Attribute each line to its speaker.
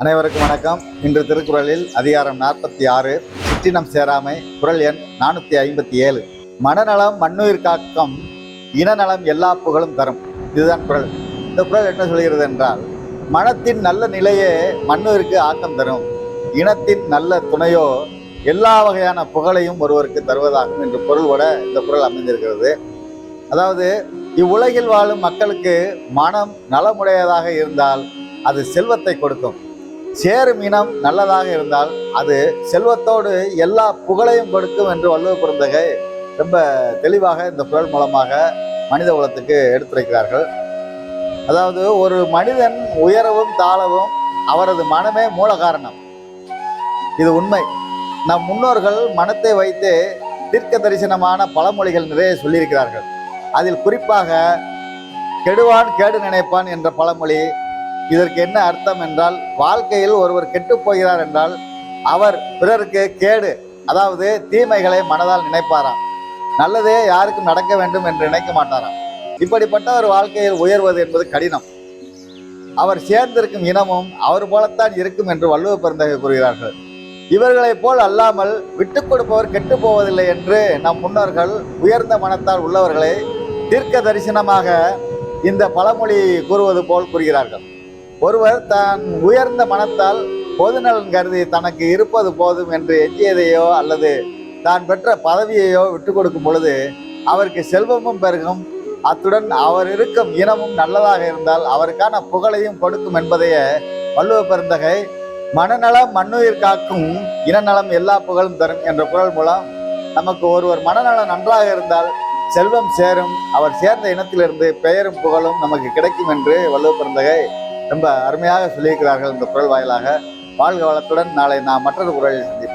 Speaker 1: அனைவருக்கும் வணக்கம். இன்று திருக்குறளில் அதிகாரம் நாற்பத்தி ஆறு சிற்றினம் சேராமை குரல் எண் நானூற்றி ஐம்பத்தி ஏழு. மனநலம் மண்ணுயிர் காக்கம் இனநலம் எல்லா புகழும் தரும். இதுதான் குரல். இந்த குரல் என்ன சொல்கிறது என்றால் மனத்தின் நல்ல நிலையே மண்ணுயிருக்கு ஆக்கம் தரும். இனத்தின் நல்ல துணையோ எல்லா வகையான புகழையும் ஒருவருக்கு தருவதாகும் என்று பொருள்பட இந்த குரல் அமைந்திருக்கிறது. அதாவது இவ்வுலகில் வாழும் மக்களுக்கு மனம் நலமுடையதாக இருந்தால் அது செல்வத்தை கொடுக்கும். சேரும் இனம் நல்லதாக இருந்தால் அது செல்வத்தோடு எல்லா புகழையும் கொடுக்கும் என்று வள்ளுவ பிறந்தகை ரொம்ப தெளிவாக இந்த குரல் மூலமாக மனித குலத்துக்கு எடுத்துரைக்கிறார்கள். அதாவது ஒரு மனிதன் உயரவும் தாழவும் அவரது மனமே மூல காரணம் இது உண்மை. நம் முன்னோர்கள் மனத்தை வைத்து தீர்க்க தரிசனமான பழமொழிகள் நிறைய சொல்லியிருக்கிறார்கள். அதில் குறிப்பாக கெடுவான் கேடு நினைப்பான் என்ற பழமொழி. இதற்கு என்ன அர்த்தம் என்றால் வாழ்க்கையில் ஒருவர் கெட்டுப் போகிறார் என்றால் அவர் பிறருக்கு கேடு அதாவது தீமைகளை மனதால் நினைப்பாராம். நல்லதே யாருக்கும் நடக்க வேண்டும் என்று நினைக்க மாட்டாராம். இப்படிப்பட்ட ஒரு வாழ்க்கையில் உயர்வது என்பது கடினம். அவர் சேர்ந்திருக்கும் இனமும் அவர் போலத்தான் இருக்கும் என்று வள்ளுவ பெருந்தகை கூறுகிறார்கள். இவர்களைப் போல் அல்லாமல் விட்டு கொடுப்பவர் கெட்டு போவதில்லை என்று நம் முன்னோர்கள் உயர்ந்த மனத்தால் உள்ளவர்களை தீர்க்க தரிசனமாக இந்த பழமொழி கூறுவது போல் கூறுகிறார்கள். ஒருவர் தான் உயர்ந்த மனத்தால் பொதுநலன் கருதி தனக்கு இருப்பது போதும் என்று எஞ்சியதையோ அல்லது தான் பெற்ற பதவியையோ விட்டு கொடுக்கும் பொழுது அவருக்கு செல்வமும் பெருகும். அத்துடன் அவர் இருக்கும் இனமும் நல்லதாக இருந்தால் அவருக்கான புகழையும் கொடுக்கும் என்பதையே வள்ளுவ பெருந்தகை மனநலம் மண்ணுயிர் காக்கும் இனநலம் எல்லா புகழும் தரும் என்ற குரல் மூலம் நமக்கு ஒருவர் மனநலம் நன்றாக இருந்தால் செல்வம் சேரும் அவர் சேர்ந்த இனத்திலிருந்து பெயரும் புகழும் நமக்கு கிடைக்கும் என்று வள்ளுவ பிறந்தகை ரொம்ப அருமையாக சொல்லியிருக்கிறார்கள் இந்த குரல் வாயிலாக. வாழ்க வளத்துடன் நாளை நாம் மற்றொரு குரலில் சந்திப்போம்.